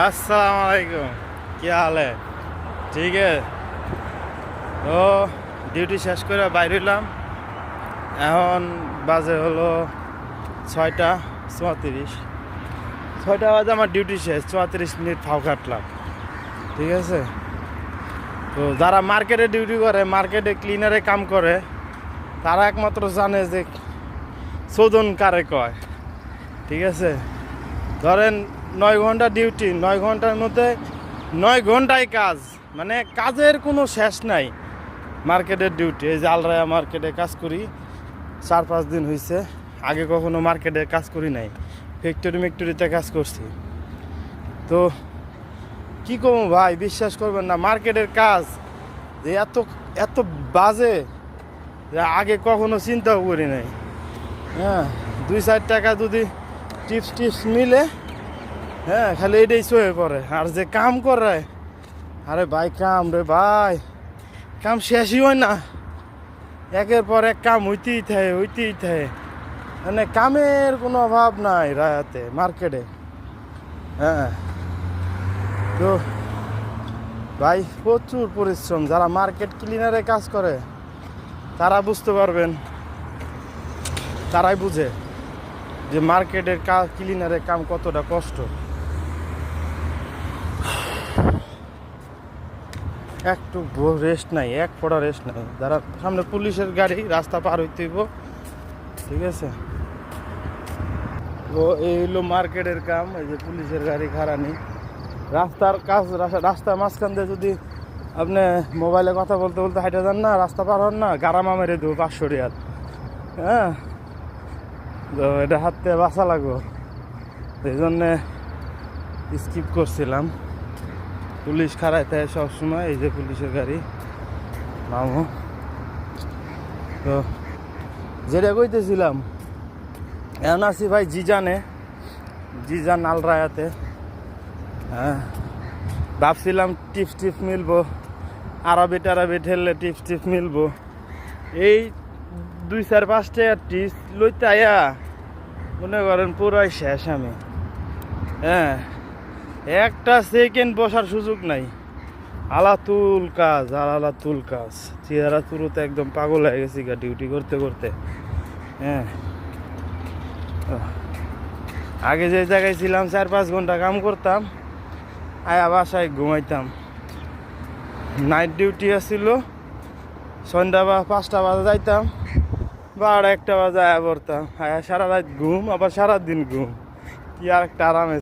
अस्सलाम वालेकुम क्या हाल है ঠিক আছে তো ডিউটি শেষ করে বাইর হইলাম এখন বাজে হলো ছয়টা চুয়াত্রিশ ছয়টা বাজে আমার ডিউটি শেষ চুয়াত্রিশ মিনিট ফাও কাটলাম ঠিক আছে তো যারা মার্কেটে ডিউটি করে মার্কেটে ক্লিনারে কাম করে তারা একমাত্র জানে যে শোধন কারে কয় ঠিক আছে ধরেন নয় ঘণ্টা ডিউটি নয় ঘণ্টার মধ্যে নয় ঘন্টায় কাজ। মানে কাজের কোনো শেষ নাই মার্কেটের ডিউটি এই যে আলরায়া মার্কেটে কাজ করি, চার পাঁচ দিন হয়েছে আগে কখনো মার্কেটে কাজ করি নাই। ফ্যাক্টরি মেক্টরিতে কাজ করছি। তো কি করব ভাই? বিশ্বাস করবেন না মার্কেটের কাজ যে এত এত বাজে যে আগে কখনো চিন্তাও করি নাই। হ্যাঁ দুই চার টাকা যদি টিপস টিপস মিলে হ্যাঁ খালি এটাই চয়ে পড়ে। আর যে কাম করে, আরে ভাই, কাম রে ভাই। কাম শেষই হয় না। একের পর এক কাম হইতেই থাকে হইতেই থাকে। মানে কামের কোনো অভাব নাই রায়াতে, মার্কেটে। হ্যাঁ। তো ভাই, প্রচুর পরিশ্রম। যারা মার্কেট ক্লিনারে কাজ করে, তারা বুঝতে পারবেন, তারাই বুঝে যে মার্কেটের কাজ ক্লিনারের কাম কতটা কষ্ট। একটু রেস্ট নাই, এক ফোটা রেস্ট নাই। যারা সামনে পুলিশের গাড়ি, রাস্তা পার হইতে হইব। ঠিক আছে? তো এই হলো মার্কেটের কাম, এই যে পুলিশের গাড়ি খাড়া নেই। রাস্তার কাজ, রাস্তা- মাঝখান দিয়ে যদি আপনি মোবাইলে কথা বলতে বলতে হাইটে যান না, রাস্তা পার হন না, গারামা মেরে দেবো পাঁচশো রিয়াল। হ্যাঁ? তো এটা হাত বাঁচা লাগবো। এই জন্যে স্কিপ করছিলাম। পুলিশ খাড়ায় থাকে সবসময়, এই যে পুলিশের গাড়ি। মামু। তো, যেটা কইতেছিলাম, এখন আছি ভাই জিজানে। জিজান আলরায়াতে হ্যাঁ। ভাবছিলাম টিপস টিপস মিলবো, আরবি টারাবি ঠেললে টিপস টিপস মিলবো। এই দুই চার পাঁচটা টিপস লইতে আয়া মনে করেন পুরাই শেষ আমি। হ্যাঁ। একটা সেকেন্ড বসার সুযোগ নাই। আলাতুল কাজ, আর আলাতুল কাজ। চেহারা তুরুতে একদম পাগল হয়ে গেছি গা ডিউটি করতে করতে। হ্যাঁ। আগে যে জায়গায় ছিলাম, চার পাঁচ ঘণ্টা কাম করতাম, আয়া বাসায় ঘুমাইতাম। নাইট ডিউটি আসছিল সন্ধ্যা বা পাঁচটা বাজে যাইতাম বারোটা একটা বাজে আয়া পড়তাম। আয়া সারা রাত ঘুম, আবার সারা দিন ঘুম। কি আর একটা আরামে